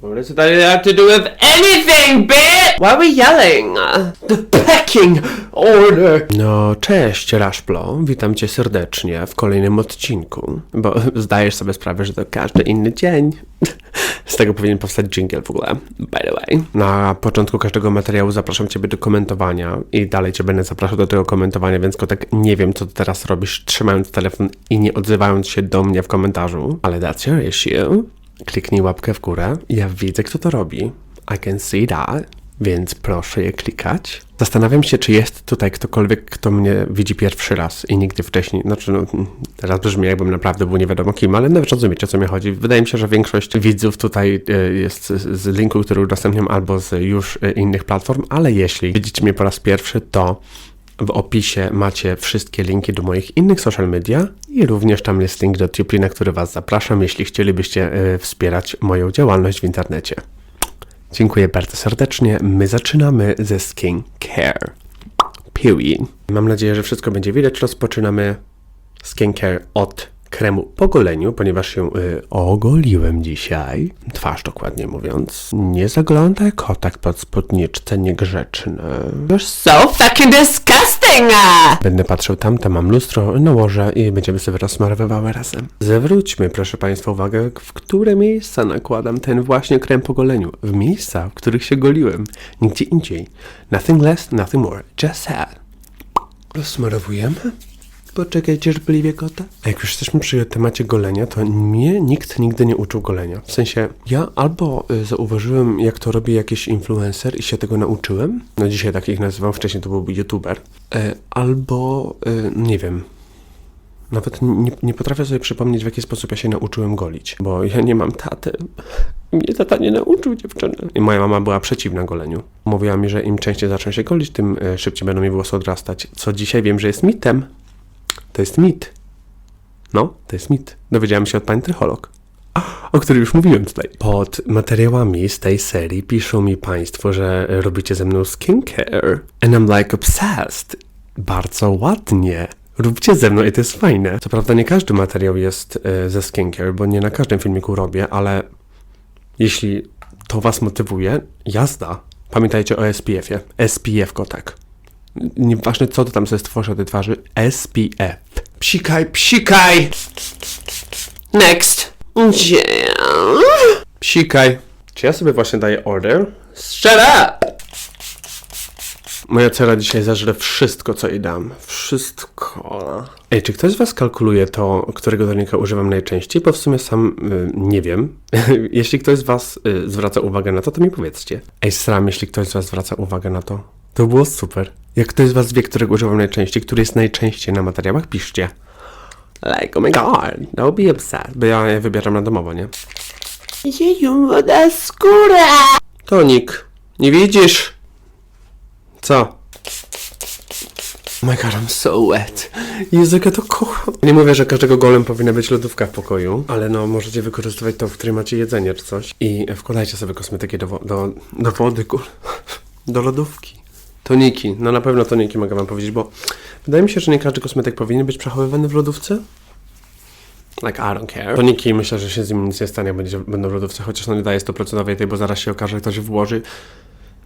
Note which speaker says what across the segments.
Speaker 1: What does that have to do with anything, bitch? Why are we yelling? The pecking order. No, cześć, Raszplo. Witam cię serdecznie w kolejnym odcinku. Bo zdajesz sobie sprawę, że to każdy inny dzień. Z tego powinien powstać jingle w ogóle. By the way. Na początku każdego materiału zapraszam ciebie do komentowania i dalej cię będę zapraszał do tego komentowania, więc kotek nie wiem, co ty teraz robisz, trzymając telefon i nie odzywając się do mnie w komentarzu. Ale that's your issue. Kliknij łapkę w górę. Ja widzę, kto to robi. I can see that. Więc proszę je klikać. Zastanawiam się, czy jest tutaj ktokolwiek, kto mnie widzi pierwszy raz i nigdy wcześniej. Znaczy, no, teraz brzmi jakbym naprawdę był nie wiadomo kim, ale nawet rozumiecie, o co mi chodzi. Wydaje mi się, że większość widzów tutaj e, jest z- linku, który udostępniam, albo z już e, innych platform, ale jeśli widzicie mnie po raz pierwszy, to w opisie macie wszystkie linki do moich innych social media i również tam jest link do Tupri, na który Was zapraszam, jeśli chcielibyście e, wspierać moją działalność w internecie. Dziękuję bardzo serdecznie. My zaczynamy ze skin care. Period. Mam nadzieję, że wszystko będzie widać. Rozpoczynamy skincare od kremu po goleniu, ponieważ się y, ogoliłem dzisiaj. Twarz dokładnie mówiąc. Nie zaglądaj kotak pod spódniczce niegrzeczny. You're so fucking disgusting! Będę patrzył tam, tam mam lustro, nałożę i będziemy sobie rozsmarowywały razem. Zwróćmy, proszę Państwa, uwagę, w które miejsca nakładam ten właśnie krem po goleniu. W miejsca, w których się goliłem. Nigdzie indziej. Nothing less, nothing more. Just that. Rozsmarowujemy? Poczekaj cierpliwie, kota. A jak już jesteśmy przy temacie golenia, to mnie nikt nigdy nie uczył golenia. W sensie, ja albo y, zauważyłem, jak to robi jakiś influencer i się tego nauczyłem. No dzisiaj takich nazywam, wcześniej to był youtuber. E, albo, y, nie wiem, nawet nie, nie potrafię sobie przypomnieć, w jaki sposób ja się nauczyłem golić, bo ja nie mam taty. Mnie tata nie nauczył dziewczyny. I moja mama była przeciwna goleniu. Mówiła mi, że im częściej zacznę się golić, tym e, szybciej będą mi włosy odrastać. Co dzisiaj wiem, że jest mitem. To jest mit. No, to jest mit. Dowiedziałem się od pani trycholog. O którym już mówiłem tutaj. Pod materiałami z tej serii piszą mi państwo, że robicie ze mną skincare. And I'm like obsessed. Bardzo ładnie. Róbcie ze mną i to jest fajne. Co prawda nie każdy materiał jest e, ze skincare, bo nie na każdym filmiku robię, ale jeśli to was motywuje, jazda. Pamiętajcie o SPF-ie. SPF kotek. Nieważne co to tam sobie stworzy tej twarzy. SPF. Psikaj, psikaj! Next. Yeah. Psikaj. Czy ja sobie właśnie daję order? Shut up! Moja cera dzisiaj zażre wszystko, co jej dam. Wszystko. Ej, czy ktoś z Was kalkuluje to, którego tonika używam najczęściej? Bo w sumie sam y, nie wiem. jeśli ktoś z Was y, zwraca uwagę na to, to mi powiedzcie. Ej, sram, jeśli ktoś z Was zwraca uwagę na to. To było super. Jak ktoś z Was wie, którego używam najczęściej, który jest najczęściej na materiałach, piszcie. Like, oh my god, don't be upset. Bo ja je wybieram randomowo, nie? Jeju, woda skóra! Tonik, nie widzisz? Co? Oh my god, I'm so wet. Jezu, jak ja to kocham. Nie mówię, że każdego golem powinna być lodówka w pokoju, ale no, możecie wykorzystywać to, w którym macie jedzenie czy coś. I wkładajcie sobie kosmetyki do, wo- do, do wody, kur... do lodówki. Toniki, no na pewno toniki mogę wam powiedzieć, bo wydaje mi się, że nie każdy kosmetyk powinien być przechowywany w lodówce. Like, I don't care. Toniki myślę, że się z nimi nic nie stanie, będzie, będą w lodówce, chociaż no nie daje 100% tej, bo zaraz się okaże, że ktoś włoży.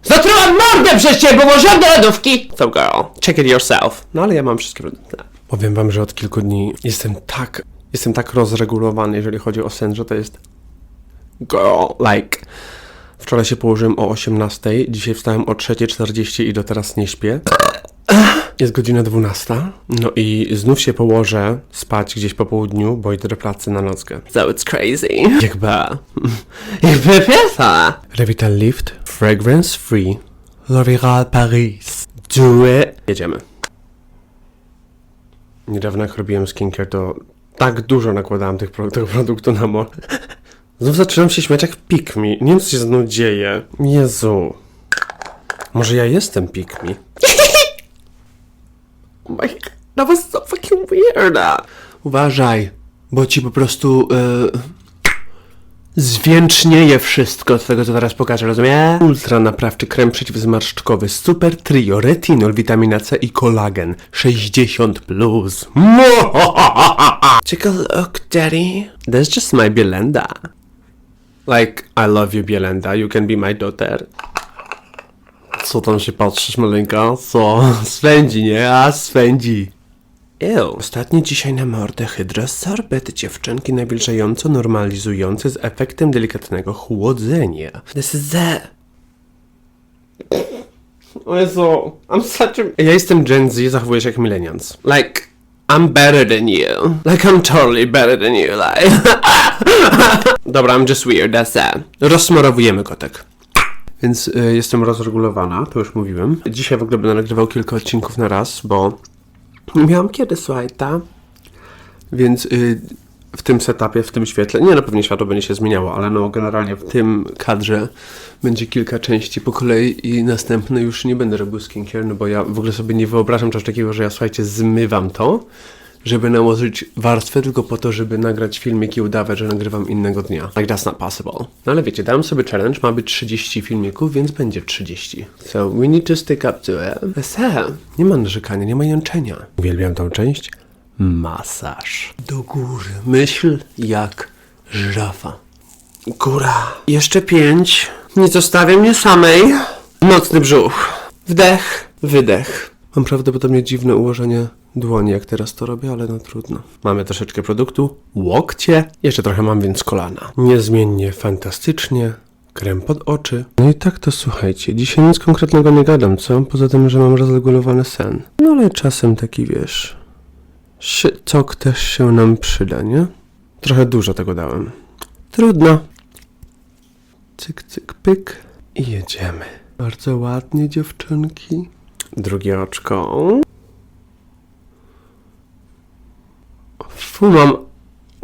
Speaker 1: Zatrułam mordę przez ciebie, bo włożyłam do lodówki! So girl, check it yourself. No ale ja mam wszystkie lodówki. Powiem wam, że od kilku dni jestem tak, jestem tak rozregulowany, jeżeli chodzi o sen, że to jest girl, like... Wczoraj się położyłem o 18, dzisiaj wstałem o 3.40 i do teraz nie śpię. Jest godzina 12. No i znów się położę spać gdzieś po południu, bo idę do pracy na nockę. So it's crazy. Jakby... Jakby piesa. Revital Lift, Fragrance Free, L'Oréal Paris. Do it. Jedziemy. Niedawno jak robiłem skincare, to tak dużo nakładałem tych pro- tego produktu na mol. Znów zaczynam się śmiać jak pick me. Nie wiem co się ze mną dzieje. Jezu. Może ja jestem pick me? Oh my god, that was so fucking weird. Uważaj, bo ci po prostu zwiększnieje wszystko z tego, co teraz pokażę, rozumiesz? Ultra naprawczy krem przeciwzmarszczkowy Super Trio, retinol, witamina C i kolagen 60+. Plus. Take a look, daddy. That's just my Belenda. Like, I love you, Bielenda, you can be my daughter. Co tam się patrzysz, maleńka? Co? Swędzi, nie? A, swędzi. Ew. Ostatni dzisiaj na mordę hydrosorbet dziewczynki nawilżająco normalizujące z efektem delikatnego chłodzenia. This is it. O Jezu, I'm such a... Ja jestem Gen Z, zachowuję się jak millennials. Like, I'm better than you. Like, I'm totally better than you, like... Dobra, I'm just weird, that's that. Rozsmarowujemy kotek. Więc y, jestem rozregulowana, to już mówiłem. Dzisiaj w ogóle będę nagrywał kilka odcinków na raz, bo nie miałam kiedy, słuchaj. Więc y, w tym setupie, w tym świetle, nie no pewnie światło będzie się zmieniało, ale no generalnie w tym kadrze będzie kilka części po kolei i następne już nie będę robił skincare, no bo ja w ogóle sobie nie wyobrażam czegoś takiego, że ja słuchajcie, zmywam to, żeby nałożyć warstwę tylko po to, żeby nagrać filmik i udawać, że nagrywam innego dnia. Like that's not possible. No ale wiecie, dałem sobie challenge, ma być 30 filmików, więc będzie 30. So we need to stick up to it. It. Nie ma narzekania, nie ma jączenia. Uwielbiam tą część. Masaż. Do góry. Myśl jak żyrafa. Góra. Jeszcze pięć. Nie zostawię mnie samej. Mocny brzuch. Wdech, wydech. Mam prawdopodobnie dziwne ułożenie dłoni, jak teraz to robię, ale no trudno. Mamy troszeczkę produktu, łokcie, jeszcze trochę mam więc kolana. Niezmiennie fantastycznie, krem pod oczy. No i tak to słuchajcie, dzisiaj nic konkretnego nie gadam, co? Poza tym, że mam rozregulowany sen. No ale czasem taki wiesz, talk też się nam przyda, nie? Trochę dużo tego dałem. Trudno. Cyk, cyk, pyk i jedziemy. Bardzo ładnie, dziewczynki. Drugie oczko. Fu, mam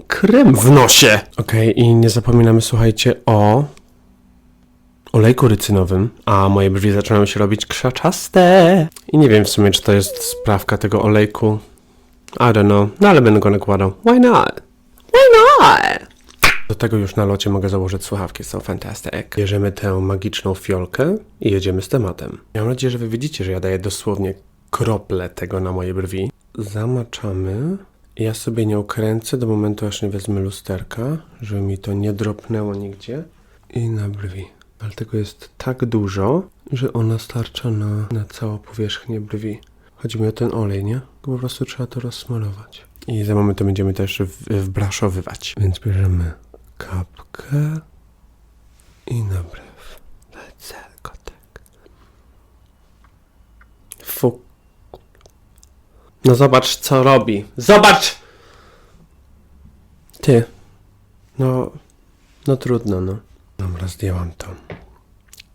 Speaker 1: krem w nosie. Okej, i nie zapominamy, słuchajcie, o olejku rycynowym, a moje brwi zaczynają się robić krzaczaste. I nie wiem w sumie, czy to jest sprawka tego olejku. I don't know, no ale będę go nakładał. Why not? Why not? Do tego już na locie mogę założyć słuchawki, są fantastic. Bierzemy tę magiczną fiolkę i jedziemy z tematem. Mam nadzieję, że wy widzicie, że ja daję dosłownie krople tego na moje brwi. Zamaczamy. Ja sobie nie okręcę do momentu, aż nie wezmę lusterka, żeby mi to nie dropnęło nigdzie. I na brwi. Ale tego jest tak dużo, że ona starcza na, na całą powierzchnię brwi. Chodzi mi o ten olej, nie? Po prostu trzeba to rozsmarować. I za moment to będziemy też w, wbraszowywać. Więc bierzemy kapkę i na brew. Lecę, kotek. Fu. No zobacz, co robi. Zobacz! Ty. No, no trudno, no. Dobra, zdjęłam to.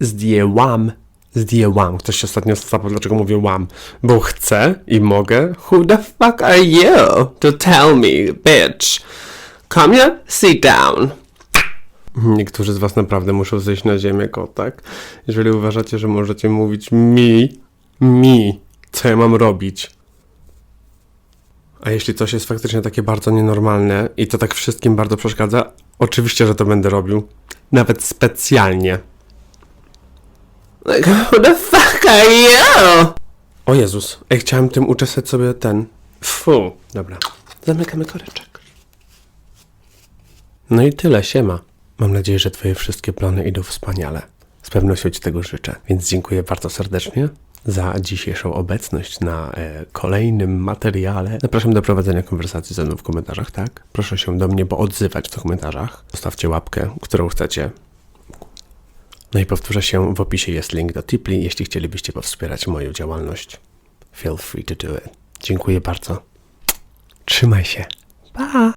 Speaker 1: Zdjęłam. Zdjęłam. Ktoś ostatnio zapytał, dlaczego mówię łam. Bo chcę i mogę. Who the fuck are you to tell me, bitch? Come here, sit down. Niektórzy z was naprawdę muszą zejść na ziemię, kotak. Jeżeli uważacie, że możecie mówić mi, mi, co ja mam robić. A jeśli coś jest faktycznie takie bardzo nienormalne i to tak wszystkim bardzo przeszkadza, oczywiście, że to będę robił. Nawet specjalnie. Like, who the fuck are you? O Jezus, ej, chciałem tym uczesać sobie ten. Fu. Dobra, zamykamy koreczek. No i tyle, siema. Mam nadzieję, że twoje wszystkie plany idą wspaniale. Z pewnością ci tego życzę. Więc dziękuję bardzo serdecznie za dzisiejszą obecność na e, kolejnym materiale. Zapraszam do prowadzenia konwersacji ze mną w komentarzach, tak? Proszę się do mnie odzywać w komentarzach. Zostawcie łapkę, którą chcecie. No i powtórzę się, w opisie jest link do Tipli, jeśli chcielibyście powspierać moją działalność. Feel free to do it. Dziękuję bardzo. Trzymaj się. Pa!